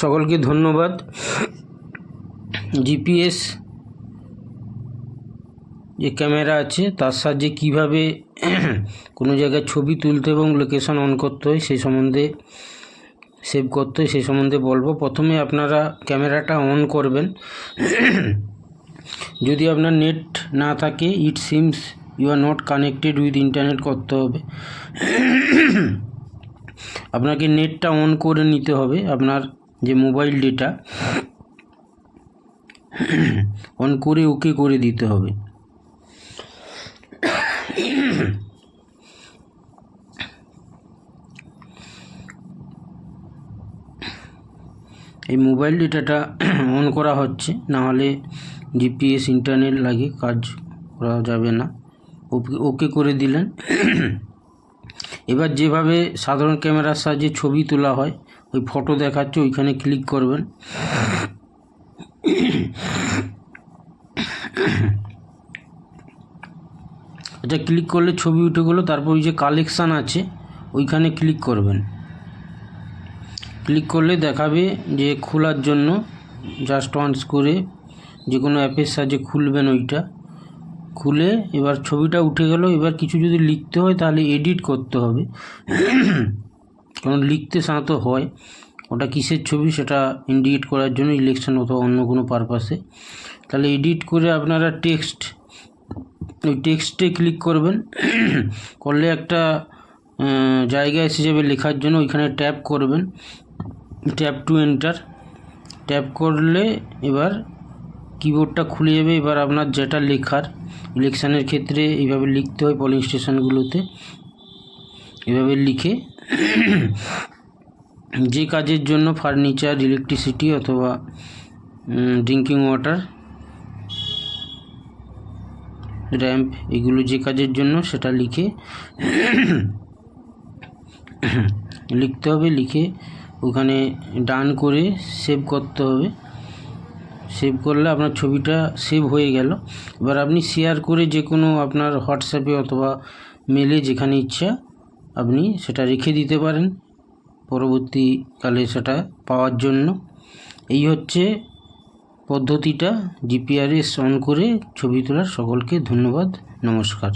সকলকে ধন্যবাদ। জিপিএস যে ক্যামেরা আছে, তার সাহায্যে কীভাবে কোনো জায়গায় ছবি তুলতে এবং লোকেশন অন করতে হয়, সেই সম্বন্ধে সেভ করতে হয়, সেই সম্বন্ধে বলব। প্রথমে আপনারা ক্যামেরাটা অন করবেন। যদি আপনার নেট না থাকে it seems you are not connected with internet করতে হবে। আপনাকে নেটটা অন করে নিতে হবে। আপনার যে মোবাইল ডেটা অন করে ওকে করে দিতে হবে। এই মোবাইল ডেটাটা অন করা হচ্ছে, না হলে জিপিএস, ইন্টারনেট লাগে, কাজ করা যাবে না। ওকে করে দিলেন। এবার যেভাবে সাধারণ ক্যামেরার সাহায্যে ছবি তোলা হয় ওই ফটো দেখাচ্ছে, ওইখানে ক্লিক করবেন। আচ্ছা ক্লিক করলে ছবি উঠে গেলো, তারপর ওই যে কালেকশান আছে, ওইখানে ক্লিক করবেন। ক্লিক করলে দেখাবে যে খোলার জন্য জাস্ট ওয়ান্স করে যে কোনো অ্যাপের সাহায্যে খুলবেন ওইটা। খুলে এবার ছবিটা উঠে গেল, এবার কিছু যদি লিখতে হয় তাহলে এডিট করতে হবে। কারণ লিখতে সাধারণত হয়, ওটা কিসের ছবি সেটা ইন্ডিকেট করার জন্য ইলেকশন অথবা অন্য কোনো পারপাসে তাহলে এডিট করে আপনারা টেক্সট ওই টেক্সটে ক্লিক করবেন, করলে একটা জায়গা এসে যাবে লেখার জন্য, ওইখানে ট্যাপ করবেন ট্যাপ টু এন্টার ট্যাপ করলে এবার কিবোর্ডটা খুলে যাবে, এবার আপনার যেটা লেখার ইলেকশানের ক্ষেত্রে এইভাবে লিখতে হয় পোলিং স্টেশনগুলোতে এভাবে লিখে যে কাজের জন্য ফার্নিচার ইলেকট্রিসিটি অথবা ড্রিঙ্কিং ওয়াটার র্যাম্প এগুলো যে কাজের জন্য সেটা লিখে লিখতে হবে, লিখে ওখানে ডান করে সেভ করতে হবে। সেভ করলে আপনার ছবিটা সেভ হয়ে গেল। এবার আপনি শেয়ার করে যে কোনো আপনার হোয়াটসঅ্যাপে অথবা মেলে যেখানে ইচ্ছা আপনি সেটা রেখে দিতে পারেন। পরবর্তীকালে সেটা পাওয়ার জন্য। এই হচ্ছে পদ্ধতিটা। জিপিআরএস অন করে ছবি তোলার সকলকে ধন্যবাদ। নমস্কার।